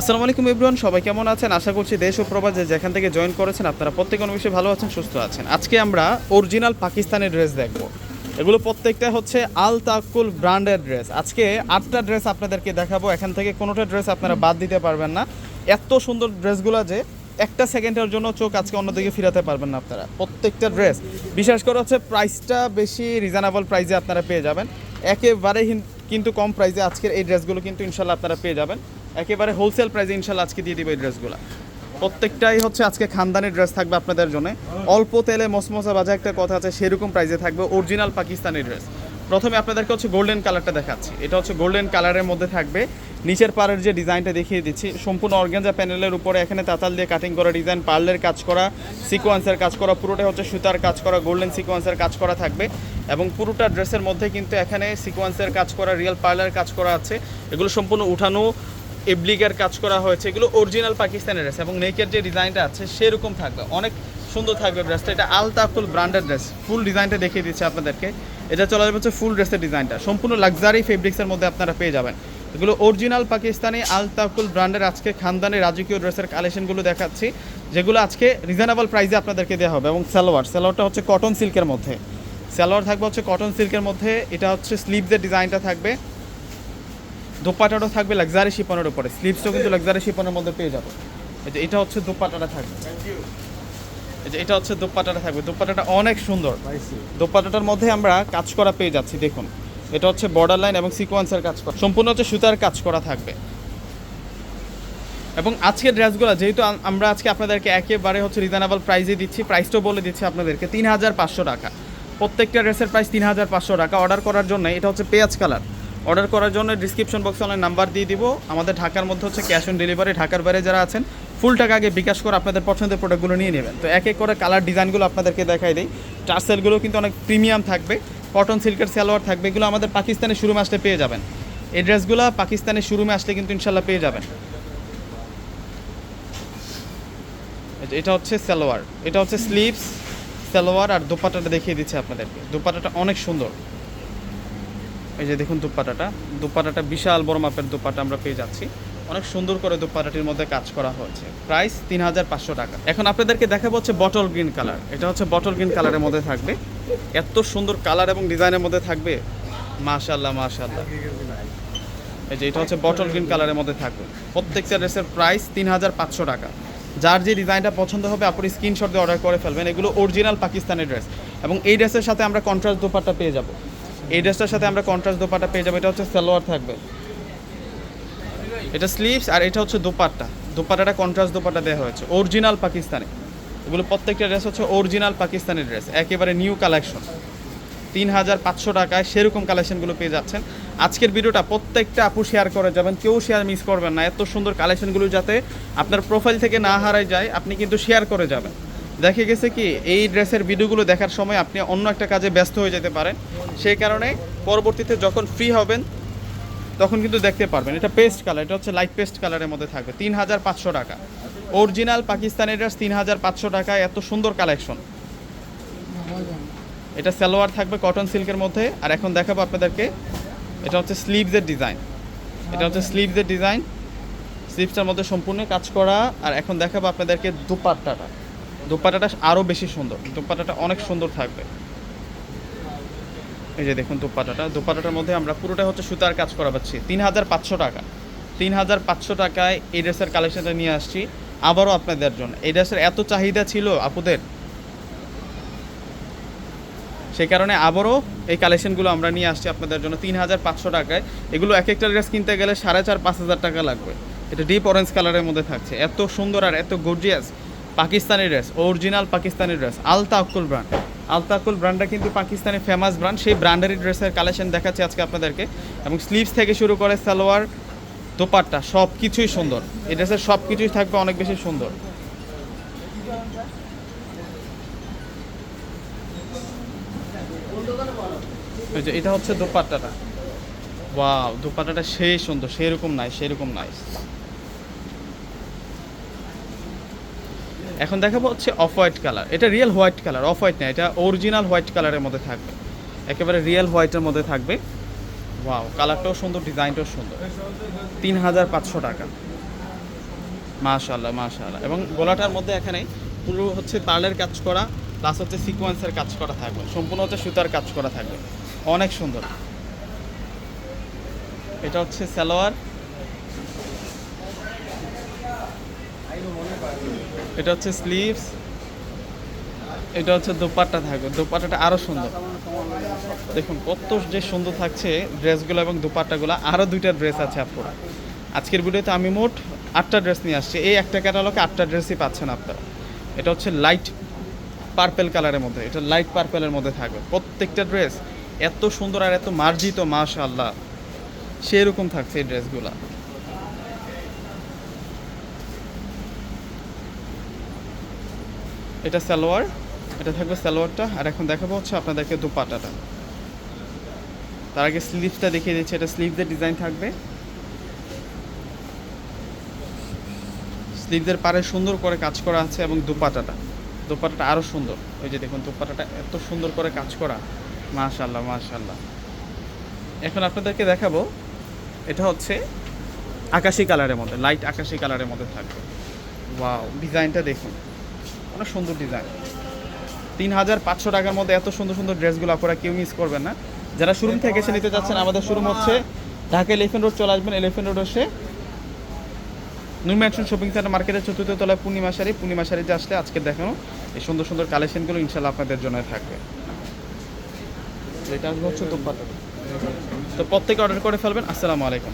আসসালামু আলাইকুম এভরিওয়ান, সবাই কেমন আছেন? আশা করছি দেশ ও প্রবাসে যেখান থেকে জয়েন করেছেন আপনারা প্রত্যেক অনুবেশে ভালো আছেন, সুস্থ আছেন। আজকে আমরা অরিজিনাল পাকিস্তানের ড্রেস দেখব। এগুলো প্রত্যেকটা হচ্ছে আল তাকুল ব্র্যান্ডের ড্রেস। আজকে আটটা ড্রেস আপনাদেরকে দেখাবো। এখান থেকে কোনোটা ড্রেস আপনারা বাদ দিতে পারবেন না। এত সুন্দর ড্রেসগুলো যে একটা সেকেন্ডের জন্য চোখ আজকে অন্যদিকে ফিরাতে পারবেন না আপনারা। প্রত্যেকটা ড্রেস। বিশেষ করে হচ্ছে প্রাইসটা বেশি রিজনেবল প্রাইসে আপনারা পেয়ে যাবেন। একেবারে কিন্তু কম প্রাইসে আজকের এই ড্রেসগুলো কিন্তু ইনশাল্লাহ আপনারা পেয়ে যাবেন। একেবারে হোলসেল প্রাইসে ইনশাল্লাহ আজকে দিয়ে দিব এই ড্রেসগুলো প্রত্যেকটাই হচ্ছে আজকে খানদানি ড্রেস থাকবে আপনাদের জন্য। অল্প তেলে মসমসা বাজা একটা কথা আছে, সেরকম প্রাইসে থাকবে অরিজিনাল পাকিস্তানি ড্রেস প্রথমে আপনাদেরকে হচ্ছে গোল্ডেন কালারটা দেখাচ্ছি। এটা হচ্ছে গোল্ডেন কালারের মধ্যে থাকবে। নিচের পাড়ের যে ডিজাইনটা দেখিয়ে দিচ্ছি, সম্পূর্ণ অর্গানজা প্যানেলের উপরে এখানে তাতাল দিয়ে কাটিং করা ডিজাইন পার্লের কাজ করা সিকোয়েন্সের কাজ করা পুরোটা হচ্ছে সুতার কাজ করা গোল্ডেন সিকোয়েন্সের কাজ করা থাকবে। এবং পুরোটা ড্রেসের মধ্যে কিন্তু এখানে সিকোয়েন্সের কাজ করা রিয়েল পার্লার কাজ করা আছে। এগুলো সম্পূর্ণ উঠানো এব্লিকের কাজ করা হয়েছে, এগুলো অরিজিনাল পাকিস্তানের ড্রেস এবং নেকের যে ডিজাইনটা আছে সেরকম থাকবে। অনেক সুন্দর থাকবে ড্রেসটা এটা আলতাকুল ব্র্যান্ডেড ড্রেস ফুল ডিজাইনটা দেখিয়ে দিচ্ছে আপনাদেরকে। এটা চলে যাবে হচ্ছে ফুল ড্রেসের ডিজাইনটা সম্পূর্ণ লাক্সারি ফেব্রিক্সের মধ্যে আপনারা পেয়ে যাবেন। এগুলো অরিজিনাল পাকিস্তানি আলতাকুল ব্র্যান্ডের আজকে খানদানি রাজকীয় ড্রেসের কালেকশনগুলো দেখাচ্ছি, যেগুলো আজকে রিজনেবল প্রাইসে আপনাদেরকে দেওয়া হবে এবং সালোয়ার। সালোয়ারটা হচ্ছে কটন সিল্কের মধ্যে। সালোয়ার থাকবে হচ্ছে কটন সিল্কের মধ্যে। এটা হচ্ছে স্লিভসের ডিজাইনটা থাকবে। দোপাটাটাও থাকবে লাক্সারি শিপনের উপরে। স্লিভসটাও কিন্তু লাক্সারি শিপনের মধ্যে পেয়ে যাব। এই যে এটা হচ্ছে দোপাটাটা থাকবে। এই যে এটা হচ্ছে দোপাটাটা থাকবে। দোপাটাটা অনেক সুন্দর। দোপাটাটার মধ্যে আমরা কাজ করা পেয়ে যাচ্ছি দেখুন। এটা হচ্ছে বর্ডার লাইন এবং সিকোয়েন্সের কাজ করা। সম্পূর্ণ হচ্ছে সুতার কাজ করা থাকবে। এবং আজকের ড্রেসগুলো যেহেতু আমরা আজকে আপনাদেরকে একেবারে হচ্ছে রিজনেবল প্রাইসে দিচ্ছি প্রাইসটাও বলে দিচ্ছি আপনাদেরকে তিন হাজার পাঁচশো টাকা। প্রত্যেকটা ড্রেসের প্রাইস তিন হাজার পাঁচশো টাকা। অর্ডার করার জন্য এটা হচ্ছে পেঁয়াজ কালার অর্ডার করার জন্য ডিসক্রিপশন বক্সে অনেক নাম্বার দিয়ে দিব। আমাদের ঢাকার মধ্যে হচ্ছে ক্যাশ অন ডেলিভারি ঢাকার বাইরে যারা আছেন ফুল টাকা আগে বিকাশ করে আপনাদের পছন্দের প্রোডাক্টগুলো নিয়ে নেবেন। তো এক এক করে কালার ডিজাইনগুলো আপনাদেরকে দেখাই দিই। টার্সেলগুলো কিন্তু অনেক প্রিমিয়াম থাকবে। কটন সিল্কের সালোয়ার থাকবে, এগুলো আমাদের পাকিস্তানের শুরুমে আসলে পেয়ে যাবেন। এই ড্রেসগুলো পাকিস্তানের শুরুমে আসলে কিন্তু ইনশাল্লাহ পেয়ে যাবেন। এটা হচ্ছে সালোয়ার। এটা হচ্ছে স্লিভস সালোয়ার আর দোপাটাটা দেখিয়ে দিচ্ছে আপনাদেরকে। দোপাটাটা অনেক সুন্দর। এই যে দেখুন দুপাটাটা। দুপাটাটা বিশাল বড় মাপের দুপাটা আমরা পেয়ে যাচ্ছি। অনেক সুন্দর করে দুপাটাটির মধ্যে কাজ করা হয়েছে। প্রাইস তিন হাজার পাঁচশো টাকা। এখন আপনাদেরকে দেখাবো হচ্ছে বটল গ্রিন কালার। এটা হচ্ছে বটল গ্রিন কালারের মধ্যে থাকবে। এত সুন্দর কালার এবং ডিজাইনের মধ্যে থাকবে। মাশাল্লাহ মাশাল্লাহ এই যে এটা হচ্ছে বটল গ্রিন কালারের মধ্যে থাকবে। প্রত্যেকটা ড্রেসের প্রাইস তিন হাজার পাঁচশো টাকা। যার যে ডিজাইনটা পছন্দ হবে, আপনি স্ক্রিনশট দিয়ে অর্ডার করে ফেলবেন। এগুলো অরিজিনাল পাকিস্তানি ড্রেস। এবং এই ড্রেসের সাথে আমরা কন্ট্রাস্ট দোপাট্টা পেয়ে যাব। এই ড্রেসটার সাথে আমরা কন্ট্রাস্ট দোপাট্টা পেয়ে যাব, এটা হচ্ছে সালোয়ার থাকবে। এটা স্লিভস আর এটা হচ্ছে দোপাট্টা। দোপাট্টাটা কন্ট্রাস্ট দোপাট্টা দেওয়া হয়েছে। অরিজিনাল পাকিস্তানি। এগুলো প্রত্যেকটা ড্রেস হচ্ছে অরিজিনাল পাকিস্তানি ড্রেস একেবারে নিউ কালেকশন তিন হাজার পাঁচশো টাকায় সেরকম কালেকশনগুলো পেয়ে যাচ্ছেন। আজকের ভিডিওটা প্রত্যেকটা আপু শেয়ার করে যাবেন, কেউ শেয়ার মিস করবেন না। এত সুন্দর কালেকশনগুলো যাতে আপনার প্রোফাইল থেকে না হারায় যায়, আপনি কিন্তু শেয়ার করে যাবেন। দেখে গেছে কি, এই ড্রেসের ভিডিওগুলো দেখার সময় আপনি অন্য একটা কাজে ব্যস্ত হয়ে যেতে পারেন। সেই কারণে পরবর্তীতে যখন ফ্রি হবেন, তখন কিন্তু দেখতে পারবেন। এটা পেস্ট কালার এটা হচ্ছে লাইট পেস্ট কালারের মধ্যে থাকবে। তিন হাজার পাঁচশো টাকা। অরিজিনাল পাকিস্তানি ড্রেস তিন হাজার পাঁচশো টাকা, এত সুন্দর কালেকশন এটা সালোয়ার থাকবে কটন সিল্কের মধ্যে। আর এখন দেখাবো আপনাদেরকে, এটা হচ্ছে স্লিভসের ডিজাইন এটা হচ্ছে স্লিভসের ডিজাইন স্লিভসটার মধ্যে সম্পূর্ণ কাজ করা। আর এখন দেখাবো আপনাদেরকে দুপাট্টাটা। দুপাট্টাটা আরও বেশি সুন্দর। দুপাট্টাটা অনেক সুন্দর থাকবে। এই যে দেখুন দুপাট্টাটা দুপাট্টাটার মধ্যে আমরা পুরোটা হচ্ছে সুতার কাজ করা পাচ্ছি। তিন হাজার পাঁচশো টাকা। তিন হাজার পাঁচশো টাকায় এই ড্রেসের কালেকশনটা নিয়ে আসছি। আবারও আপনাদের জন্য। এই ড্রেসের এত চাহিদা ছিল আপুদের। সেই কারণে আবারও এই কালেকশনগুলো আমরা নিয়ে আসছি আপনাদের জন্য তিন হাজার পাঁচশো টাকায়। এগুলো এক একটা ড্রেস কিনতে গেলে সাড়ে চার পাঁচ হাজার টাকা লাগবে। এটা ডিপ অরেঞ্জ কালারের মধ্যে থাকছে। এত সুন্দর আর এত gorgeous Pakistani dress original Pakistani dress আলতা আকুল ব্র্যান্ড আলতা আকুল ব্র্যান্ডটা কিন্তু পাকিস্তানি ফেমাস ব্র্যান্ড সেই ব্র্যান্ডেরই ড্রেসের কালেকশন দেখাচ্ছি আজকে আপনাদেরকে। এবং স্লিভস থেকে শুরু করে সালোয়ার, দোপাট্টা সব কিছুই সুন্দর। এই ড্রেসের সব কিছুই থাকবে অনেক বেশি সুন্দর। এটা হচ্ছে দোপাট্টাটা। ওয়াও, দোপাট্টাটা সেই সুন্দর, সেরকম নাই সেরকম নাই এখন দেখাবো হচ্ছে অফ হোয়াইট কালার। এটা real white colour, off white না, এটা অরিজিনাল হোয়াইট কালারের মধ্যে থাকবে। একেবারে রিয়েল হোয়াইটের মধ্যে থাকবে। ওয়াও কালারটাও সুন্দর, ডিজাইনটাও সুন্দর। তিন হাজার পাঁচশো টাকা। মাশাআল্লাহ মাশাআল্লাহ। এবং গলাটার মধ্যে এখানে পুরো হচ্ছে তালের কাজ করা প্লাস হচ্ছে সিকোয়েন্সের কাজ করা থাকবে। সম্পূর্ণ হচ্ছে সুতার কাজ করা থাকবে। অনেক সুন্দর। এটা হচ্ছে সালোয়ার। এটা হচ্ছে স্লিভস এটা হচ্ছে দোপাট্টা থাকবে। দোপাট্টাটা আরও সুন্দর। দেখুন, কত যে সুন্দর থাকছে ড্রেসগুলো এবং দোপাট্টাগুলো। আরও দুইটা ড্রেস আছে আপনারা আজকের ভিডিওতে আমি মোট আটটা ড্রেস নিয়ে আসছি। এই একটা ক্যাটালগে আটটা ড্রেসই পাচ্ছেন আপনারা। এটা হচ্ছে লাইট পার্পেল কালারের মধ্যে। এটা লাইট পার্পেলের মধ্যে থাকবে। প্রত্যেকটা ড্রেস এত সুন্দর আর এত মার্জিত, মাশাআল্লাহ। সেরকম থাকছে এই ড্রেসগুলো। এটা সালোয়ার, এটা থাকবে সালোয়ারটা। আর এখন দেখাবো হচ্ছে আপনাদেরকে দুপাটাটা। তার আগে স্লিভসটা দেখিয়ে দিচ্ছি, এটা স্লিভদের ডিজাইন থাকবে। স্লিভদের পারে সুন্দর করে কাজ করা আছে এবং দুপাটাটা। দুপাটাটা আরও সুন্দর। ওই যে দেখুন, দুপাটাটা এত সুন্দর করে কাজ করা। মাশাল্লাহ মাশাল্লাহ এখন আপনাদেরকে দেখাবো, এটা হচ্ছে আকাশি কালারের মধ্যে লাইট আকাশি কালারের মধ্যে থাকবে। ওয়াও ডিজাইনটা দেখুন। অনেক সুন্দর ডিজাইন তিন হাজার পাঁচশো টাকার মধ্যে এত সুন্দর সুন্দর ড্রেসগুলো আপনারা কেউ মিস করবেন না। যারা শোরুম থেকে এসে নিতে চাচ্ছেন আমাদের শোরুম হচ্ছে ঢাকা এলিফেন্ট রোড চলে আসবেন এলিফেন্ট রোড এসে। নিউ ম্যানশন শপিং সেন্টার মার্কেটের চতুর্থ তলায় পূর্ণিমা শাড়ি। পূর্ণিমা শাড়িতে আসলে আজকে দেখানো, এই সুন্দর সুন্দর কালেকশনগুলো ইনশাল্লাহ আপনাদের জন্য থাকবে। এটা আসবে হচ্ছে তো প্রত্যেকে অর্ডার করে ফেলবেন। আসসালামু আলাইকুম।